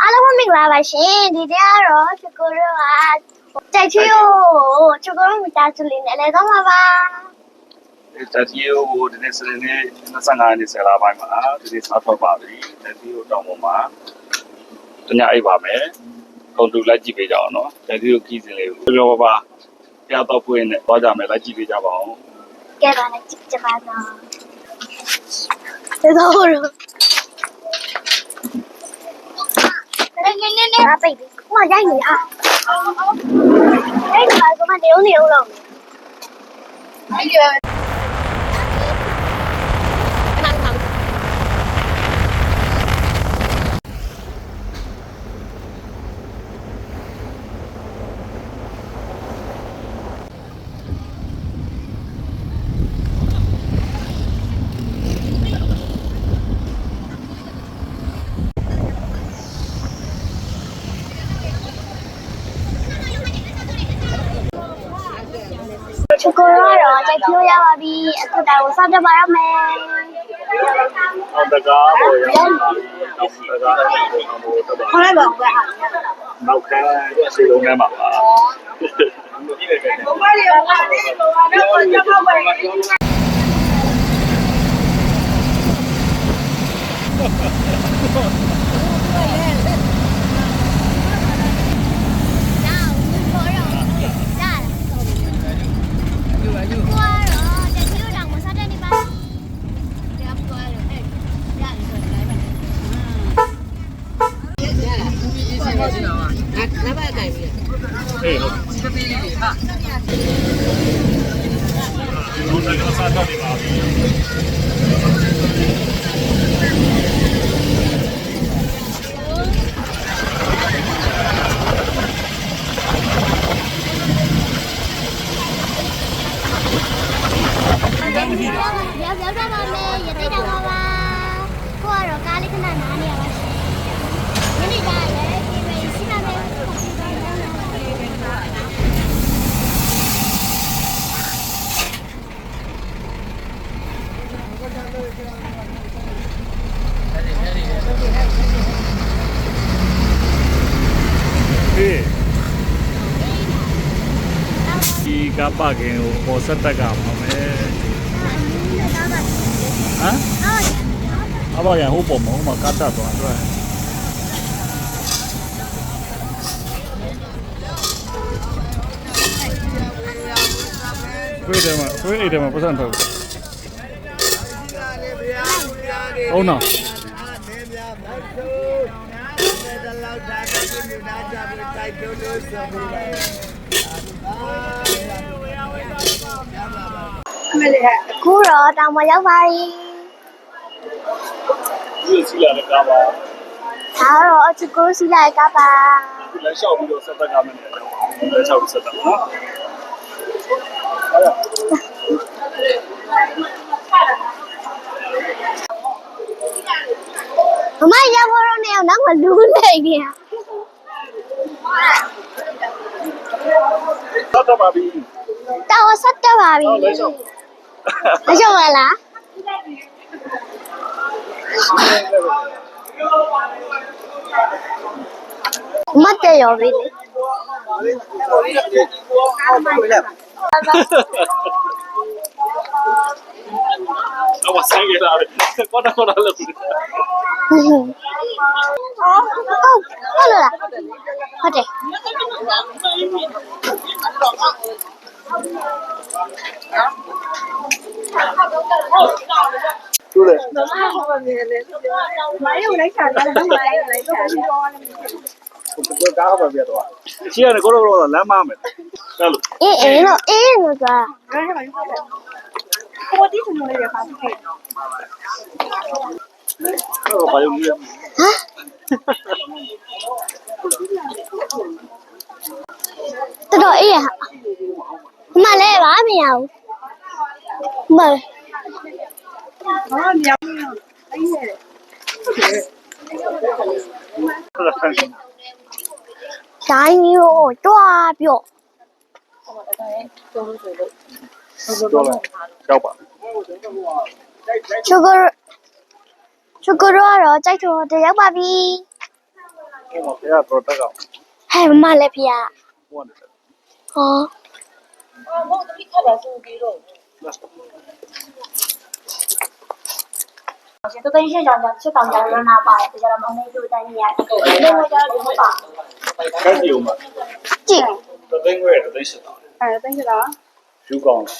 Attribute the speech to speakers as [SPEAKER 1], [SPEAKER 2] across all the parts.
[SPEAKER 1] အားလုံးပဲမင်္ဂလာပါရှင်ဒီတရားတော့ချူကိုရောကတိုက်ချီကိုချူကိုရောမိသားစုလေးနဲ့လည်းတော့မှာပါ
[SPEAKER 2] တတိယကိုဒီနေ့စနေနေ့25ရက်နေ့ဆယ်လပိုင်းမှာဒီနေ့စားထွက်ပါပြီတတိယတောင်းပေါ်မှာတညအိပ်ပါမယ်ကုန်တူလိုက်ကြည့်ပေးကြအောင်နော်တတိယကြီးစင်လေးကိုပြောပါပါတရားတော့ဖွင့်နေတော့ကြမယ်လိုက်ကြည့်ပေးကြပါအောင်
[SPEAKER 1] ကဲပါနဲ့ကြည့်ကြပါတော့ဒီတော့ ရောနေနေနေနေအပိတ်ဒီမရိုက်နေအားအဲ့ဒါက ချူကိုရောတော့တိုက်ချီကိုရပါပြီအခုတိုင်ကိုစောင့်ကြပါရမယ်
[SPEAKER 2] ဟုတ်တကားပေါ်ရအောင်တော့တကားပေါ်တော့
[SPEAKER 1] ခေါ်လိုက်ပါဦးက
[SPEAKER 2] နောက်ခါစီလုံးထဲမှာပါကြည့်လိုက်တယ်
[SPEAKER 3] နဘာတိုင်ပြီ
[SPEAKER 2] ဟေးဟုတ်ဒီလိုစားတော့ဒီပါ
[SPEAKER 1] ရောက်ရောက်တော့ပါမယ်ရတိတ်တော့ပါပါကိုကတော့ကားလေးခဏနားနေရပါရှင်ဒီနေ့ကလည်းဒီလိုရှိမှမယ်
[SPEAKER 2] ဟေးဒီ ကပကင်ကိုပေါ်ဆက်တက်ကပါမယ်ဟမ်အဘောရဟိုပေါ်မဟိုမှာကတ်တာတော့အတွက်ဝေးတယ်မှာဝေးတယ်မှာပတ်စံထုတ်ဟုတ်နော်
[SPEAKER 1] အခုတော့တောင်ပေါ်ရောက်ပါပြီ
[SPEAKER 2] ဒီစီလာလည်းကားပါ
[SPEAKER 1] ဒါတော့အချူကိုစီလိုက်ကားပါ
[SPEAKER 2] ဒီလည်းရှောက်ပြီးတော့ဆက်တက်ကမယ်လည်းလည်းရှောက်ပြီးဆက်တက်နော်အဲ့ဒါ
[SPEAKER 1] မမရောက်ဖို့တော့နေအောင်နောက်မှလူနေနေ
[SPEAKER 2] ဆက်တက်ပါပြီ
[SPEAKER 1] တောင်ဆက်တက်ပါပြီ
[SPEAKER 2] ဟုတ်လည်းရှောက်
[SPEAKER 1] မရှော့ပါလားမတ်တယ်ရောပြီလေ
[SPEAKER 2] အဝဆိုင်ရလာတယ်ကောတာကောတာလို့
[SPEAKER 1] ဟုတ်ဟုတ်လားဟု တ်တယ်
[SPEAKER 2] တူတယ်
[SPEAKER 3] မရုံလိုက်ချာတယ်မလိုက်လိုက်ချာတယ်
[SPEAKER 2] ကိုကားပါပြတော့ရှင်းရတယ်ကိုတော့လမ်းမမယ်တယ်လို့
[SPEAKER 1] အေးအေးတော့အေးလို့ဆိုတာ
[SPEAKER 3] ကိုတီးစမလေးရပါဘူး
[SPEAKER 2] တော့ဘာလို့လဲ
[SPEAKER 1] ဟမ်တော်တော်အေးရဟာမလဲပါမရဘူး မ
[SPEAKER 3] ဟာမြောင်းအေးရဲ့
[SPEAKER 1] တိုင်းမျိုးတွားပြော့
[SPEAKER 2] တော့လဲရောက်ပါ
[SPEAKER 1] ချူကချူကတော့ကြိုက်တော့တရောက်ပါပြီ
[SPEAKER 2] ဟိုမှာဖះတော့တက်ကောင်
[SPEAKER 1] ဟဲ့မမလည်းဖေရ
[SPEAKER 2] ဟိုကနေ
[SPEAKER 1] ဟော
[SPEAKER 4] ရှင်တို့သိချင်းကြောင့်ချက်တောင်ကြရနာပါတ ယ်ဒါကြတော့မောင်လေးတို့တိုင်းနေရတယ်။လည်းကြတော့ဒီမှာပါ
[SPEAKER 2] ကတ်စီဦးမှာ
[SPEAKER 1] ကြည့်
[SPEAKER 2] တသိန်းခွဲတသိန်းရှစ်တောင်း
[SPEAKER 3] အဲသိကြလား
[SPEAKER 2] ယူကောင်က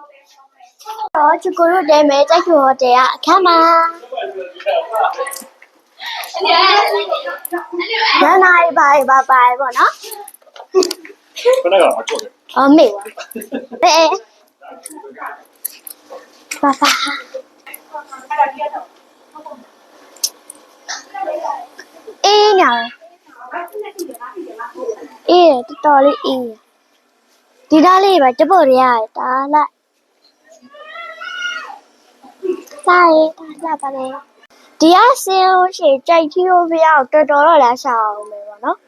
[SPEAKER 2] တ်စီ
[SPEAKER 1] အော်ရမအဲ့မနော်တော့ချူကိုတို့တဲမဲကြိုက်ကျော်တဲကအခမ်းမှာနာနာရီပါရီပါပါပေါ့နော်
[SPEAKER 2] ခဏကောင်မချော့တယ်
[SPEAKER 1] အမေဝပဲပါပါအေးညာအေးတော်တော်လေးအေးဒီသားလေးပဲတပုတ်ရရတယ်ဒါလိုက် လာရေးဒါလာပါလေဒီအစင်းလို့ရှိရင်ကြိုက်ချီလို့ပြအောင်တော်တော်တော့လာရှာအောင်မယ်ပေါ့နော်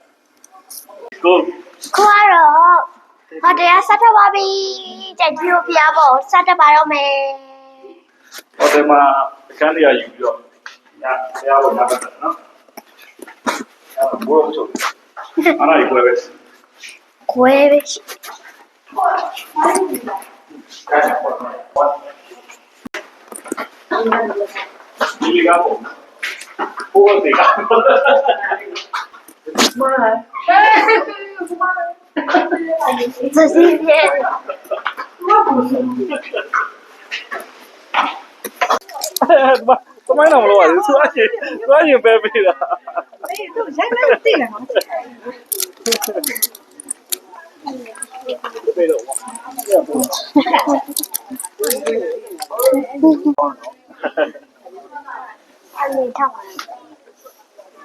[SPEAKER 2] ကို
[SPEAKER 1] ခွာတော့ဟောတရားဆက်ထပ်ပါပြီကြိုက်ချီလို့ပြပေါ့ဆက်ထပ်ပါတော့မယ်
[SPEAKER 2] ဟိုတယ်မှာအခန်းလေးရယူပြီးတော့ညဖះပေါ်ညပတ်တယ်နော်အဲ့ဘောချုပ်အနာရီကွဲပဲ
[SPEAKER 1] ခွဲပဲရှိ
[SPEAKER 2] ကဲပေါ် ပေါ်ဒီလီကပေါ်ပေါ်တယ်က
[SPEAKER 1] သစီပြေ
[SPEAKER 2] သမိုင်းတော့မလို့ပါဘူးသွားရင်သွားရင်ပဲပေးတာ
[SPEAKER 3] အေးတို့ရိုင်းလိုက်သိတယ်နော်
[SPEAKER 2] ပေးတော့
[SPEAKER 1] အနေထောက်ပါ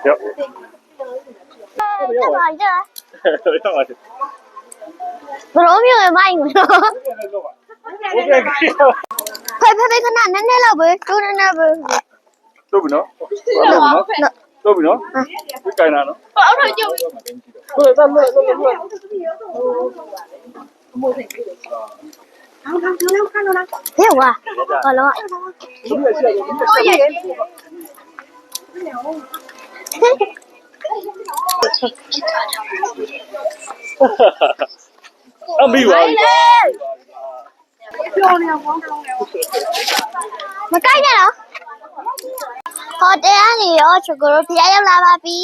[SPEAKER 2] ရောက်
[SPEAKER 1] တက်ပါကြ
[SPEAKER 2] ရောက်ပါတယ်
[SPEAKER 1] ဘရော မိုင်း
[SPEAKER 2] လို့
[SPEAKER 1] ဖဲဖဲဖဲခဏနည်းနည်းလောက်ပဲတိုးနေနေပဲတို့ပြီနော်
[SPEAKER 2] တို့ပြီနော်တို့ပြီနော်ဒီကိုင်းလာနော်
[SPEAKER 1] အောက်ထောင်ကျု
[SPEAKER 2] ပ်တို့တော့လို့လို့လို့အမိုးစိတ်ကြီးတော့
[SPEAKER 3] အောင်အောင်လောက်ခဏလောက်
[SPEAKER 1] ဟဲ့ဝါဟောလော
[SPEAKER 3] ဟုတ်ရဲ့
[SPEAKER 2] အမိပါပြီ
[SPEAKER 3] ပြောနေအောင်ကောင်းကောင်းလေ
[SPEAKER 1] မကိုက်နဲ့နော်ဟိုတယ်ကနေရောချူကိုတို့ဖျားရောက်လာပါပြီ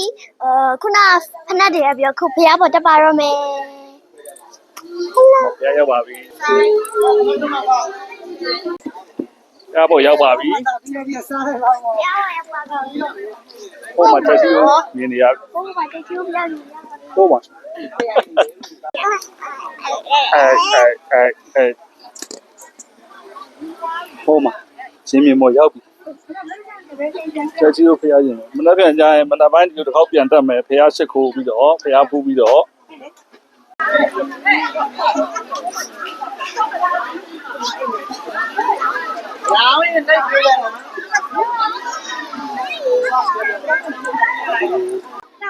[SPEAKER 1] အဲခုနဖနက်တွေပြီးတော့ခုဖျားပေါ်တက်ပါတော့မယ်ဟလာ
[SPEAKER 2] ရရောက်ပါပြီရဖို့ရောက်ပါပြီ
[SPEAKER 3] ပြီးတော့ပြစားရအောင်
[SPEAKER 1] ဖျားရောက်ပါတော့
[SPEAKER 2] ဟိုမှာတက်စီကိုမြင်နေရ
[SPEAKER 1] ဘုံပါတက်ချူဖျားယူရပါ
[SPEAKER 2] ဟိုမှာအဲအဲအဲအဲဟိုမှာချင်းမြင်မောရောက်ပြီတက်စီကိုဖျားရင်မနေ့ပြန်ကြရင်မနက်ပိုင်းဒီတစ်ခေါက်ပြန်တက်မယ်ဖျားရှစ်ခိုးပြီးတော့ဖျားဖူးပြီးတော့
[SPEAKER 3] လာဝင်လိုက်ပြေးတယ်နော်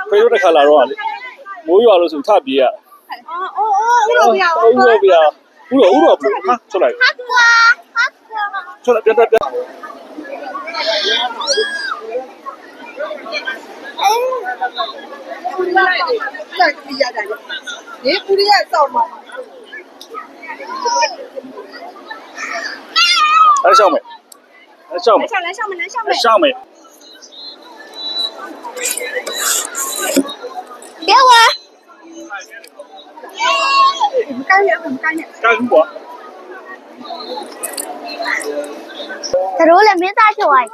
[SPEAKER 2] ဖေးတို့တစ်ခါလာတော့လေ မိုးရွာလို့ဆိုထပြေးရ
[SPEAKER 3] အော်အော်အော်ဦးလို့ပြအောင်
[SPEAKER 2] ဦးရောပြဦးရောဦးရောဘလို့ဟာထွက်လိုက်
[SPEAKER 1] ဟာကွာဟာကွာ
[SPEAKER 2] ထွက်လိုက်ပြန်တက်ပြန်
[SPEAKER 3] ပူလိုက်တယ်လိုက်ပြီးရတယ်ဒီပူရရဲ့စောက်မှာ
[SPEAKER 2] အဲ့ရှောင်းမယ်အဲ့ရှောင်းမယ်
[SPEAKER 3] ရှောင်းလဲရှောင်းမလဲရှောင်းမ
[SPEAKER 2] အဲ့
[SPEAKER 3] လဲ
[SPEAKER 2] ရှောင်းမယ်
[SPEAKER 1] ပြောဝါ
[SPEAKER 3] မကိုင်းရမကိုင်းရ
[SPEAKER 2] ကာကူကွာ
[SPEAKER 1] တို့လည်းမင်းသားချွိုင်း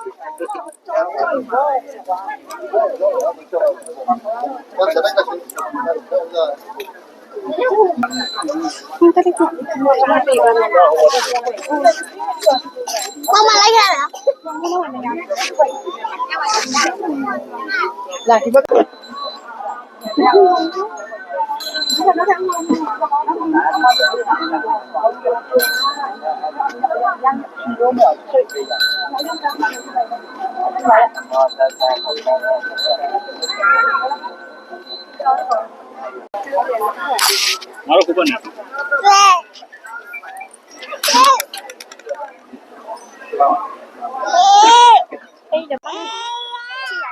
[SPEAKER 1] မမ လိုက်ရလား
[SPEAKER 3] လာ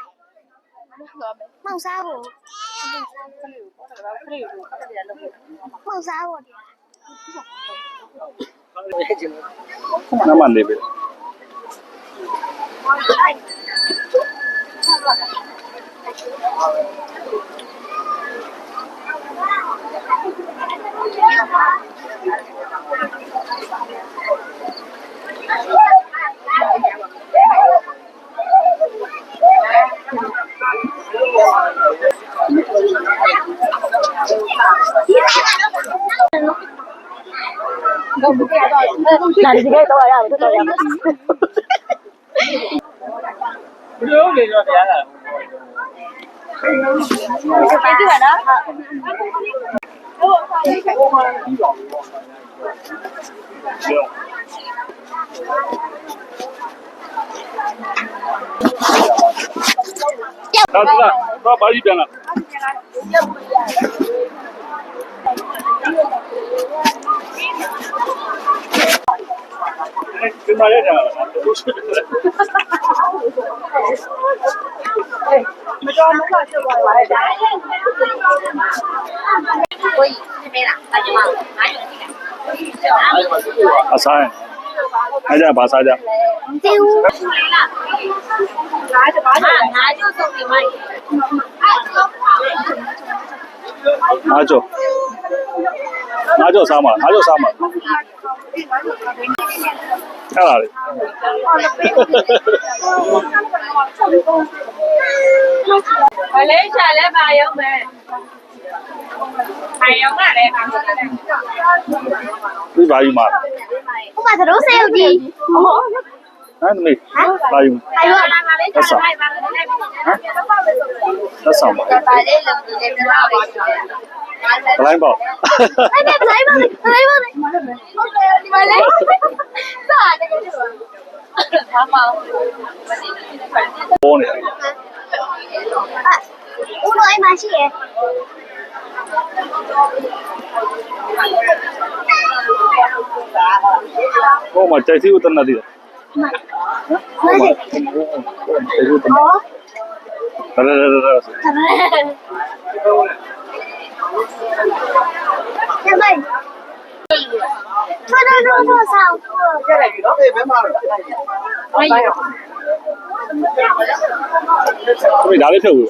[SPEAKER 3] ဒီဘက်
[SPEAKER 2] ဟငါတို့ ခုပတ်နေ
[SPEAKER 1] မောင်စားဖို့မောင်စားဖို့
[SPEAKER 2] နမနေ ပြီ
[SPEAKER 4] လာဒီကိတော့ရ အောင်တော့ရမယ်
[SPEAKER 2] ဒါတူလားတော့ဘာကြီးပြန်လာဒီမှာရတာလားတို့ရှိတယ်
[SPEAKER 3] မတော်မကဆက်သွားပါလေဒါ
[SPEAKER 2] အဆိုင်အဲ့ဒါဘာစားကြ
[SPEAKER 1] တေဦး
[SPEAKER 3] ငါးတပါးနဲ့
[SPEAKER 2] ငါကြောငါကြောစားမှာငါကြောစားမှာအဲ့ဒါလေ
[SPEAKER 3] မလေးရှာလည်းပါရောက်မယ်ပါရောက်တာလည်းပါရောက်တယ်
[SPEAKER 2] ဒီဘာကြီးမှာ
[SPEAKER 1] ဟိုမှာသတို့စေဦးကြီး
[SPEAKER 2] ဟမ်မေဘာကြီး
[SPEAKER 1] အယော
[SPEAKER 3] လာပါလေးရှာလည်းပါရောက်တယ်
[SPEAKER 2] လက်ဆောင်ပါ
[SPEAKER 3] ပါလေးလုံးဒီလေးတော့ပါရှိတယ်
[SPEAKER 2] ဘလိုင်းပေါ့
[SPEAKER 1] အဲ့ဒါဘလိုက်ပါလေဘလိုက်ပါလေ
[SPEAKER 3] ဟုတ်တယ်ဒီမလေးစားတယ်ကြည့်ပါဘာမှမဟုတ်
[SPEAKER 2] ပေါ်နေတယ်
[SPEAKER 1] อ่ะဦးတို့အိမ်မှာရှိရဲ့
[SPEAKER 2] ဟိုမှာကြိုက်စီဦးတနတ်တည်း
[SPEAKER 1] မဟုတ်
[SPEAKER 2] ကြိုက်စီဦးတနတ်
[SPEAKER 1] ဟော
[SPEAKER 2] ဒါဒါဒါဒါ
[SPEAKER 1] ကျမကြီးထွန်းထွန်းထွန်းဆောင်
[SPEAKER 3] ကြည့်လိုက်ပြီနော်အေးဘယ်မှာလဲ
[SPEAKER 2] ဒီဒါလေးဖြုတ်ဘူး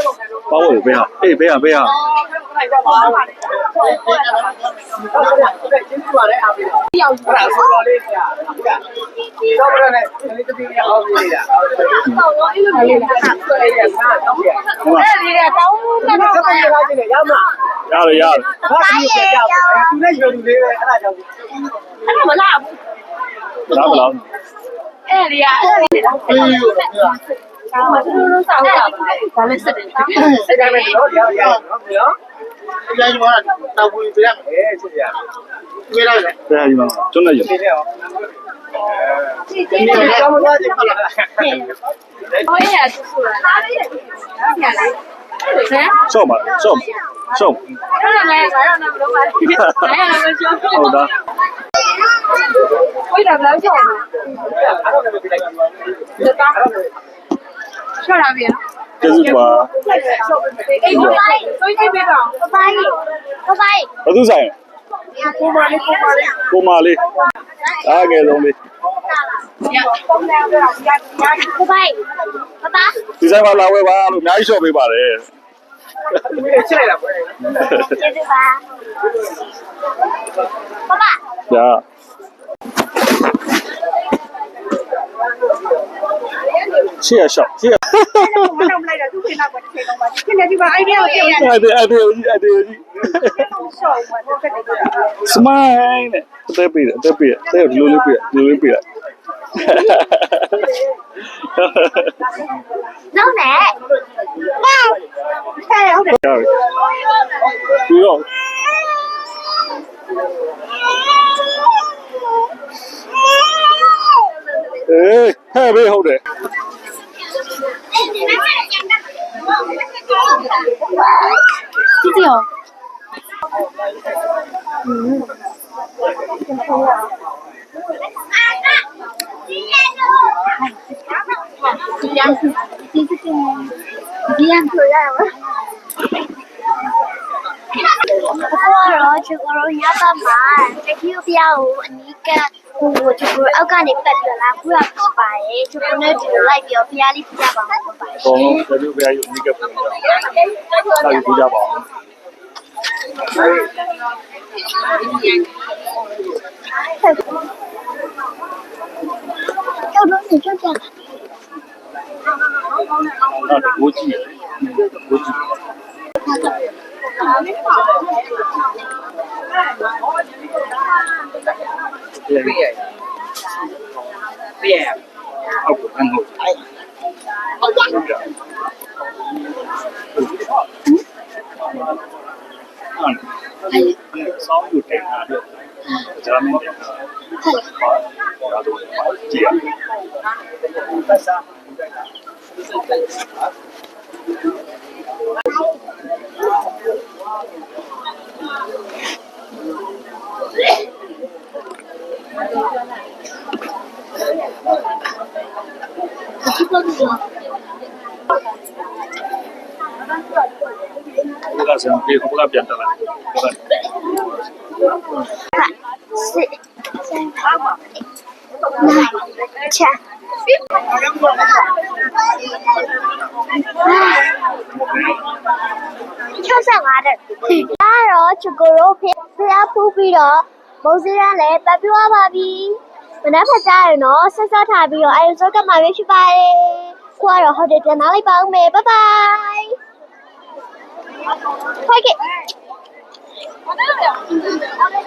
[SPEAKER 3] န်းနေရ
[SPEAKER 2] ဒီ
[SPEAKER 3] နေ့ရောဒီနေ့ကျောင်းမသွားချင်ဘူးလားဟိုရတူဆူလာလာလေးညာလေးဟမ်
[SPEAKER 2] ရှော့ပါရှော့ရှော့
[SPEAKER 3] အဲ့ဒါလည်းဘာလို့လဲမလို့ပါလဲအဲ့ဒါလည်းကျော်
[SPEAKER 2] ဟုတ်တာ
[SPEAKER 3] ဝိဒါဘ လောက်ကျော်လဲအဲ့ဒါလည်းပြလိုက်ပါဒါ ချော်လာပြီနော်
[SPEAKER 2] ကျေးဇူးပါ
[SPEAKER 3] အေးဘိုင်းဘိုင်းပြေပါ
[SPEAKER 1] ဘဘိုင်းဘဘိုင်း
[SPEAKER 2] ဘသူဆိုင်
[SPEAKER 3] ကိုမလေးကိုမလေး
[SPEAKER 2] ကိုမလေးအားငယ်ဆုံးလေး
[SPEAKER 3] ရပုံနေတော့ရရ
[SPEAKER 1] ဘဘိုင်းဘဘ
[SPEAKER 2] ဒီဆိုင်မှာလာဝဲပါလို့အများကြီးရှော့ပေးပါတယ်
[SPEAKER 3] ဒီချက်လိုက်တာပဲ
[SPEAKER 1] ကျေးဇူးပါဘဘ
[SPEAKER 2] ညာရှေ့ရရှော့ရှေ့ရ
[SPEAKER 3] မနောက်လိုက်တာသူ့ဖေနောက်ကနေချိန်တော့ပါဒီနေ့ဒီ မှာ idea ကိုချိန်ရ
[SPEAKER 2] အဲ့ဒီအဲ့ဒီအဲ့ဒီ
[SPEAKER 3] ရှော့မှာတော့တက်တယ်
[SPEAKER 2] စမိုင်းနဲ့အသ က်ပေးတယ်အသက်ပေးတယ်အသက်ဒီလိုလေးပေးတယ်ဒီလိုလေးပေးတယ်
[SPEAKER 1] လုံးနဲ့
[SPEAKER 4] ဆဲဟုတ်တယ်
[SPEAKER 2] ရပြီပြီးတော့အေးဟဲ့ဘေးဟုတ်တယ်
[SPEAKER 1] ကြည့်ကြည့်အောင်
[SPEAKER 4] ဒီရန်ဒီစကဒီရန်ဆိုရအောင်
[SPEAKER 1] အခုကတော့ချူကိုရောရပါမှာတကီးပြားကိုအနီးကဟိုချူကိုအောက်ကနေပတ်ပြလာခုရဖြစ်ပါတယ်ချူကိုနဲ့ဒီလိုလိုက်ပြီးတော့ဖျားလေးပြပါမှာဖြစ်ပါတယ်
[SPEAKER 2] အကုန်လုံးဘယ်လိုပဲယူမိကပ်ပြန်တာတာယူကြပါအောင်
[SPEAKER 1] ကျောက်တော့နေကျောက်ကြ
[SPEAKER 2] အဲ့ဒါကိုကြည့်ကိုကြည့်ပြန်ပြီး
[SPEAKER 3] ပြန်
[SPEAKER 2] အောက် ကနေဟုတ်ကဲ့ဆောင်းယူတင်တာတော့ဂျာမန်တယ်ဟုတ်ဒါတော့ကြည့်ရ ဘုရားဆံပြေဘု ရားပြန်တက်လာဘုရား
[SPEAKER 1] စစ်စံပါပါနိုင်ချာ65တဲ့ဒါတော့ချူကိုရောဖျားဖူးပြီးတော့မုံစရမ်းလည်းပတ်ပြသွားပါပြီမနက်ဖက်ကြရနော်ဆက်ဆက်ထားပြီးတော့အဲရုံးကမှပဲဖြစ်ပါတယ်ကိုကတော့ဟိုတယ်ပြန်လာလိုက်ပါဦးမယ်ဘိုင်ဘိုင်ဖိုက်က Pada.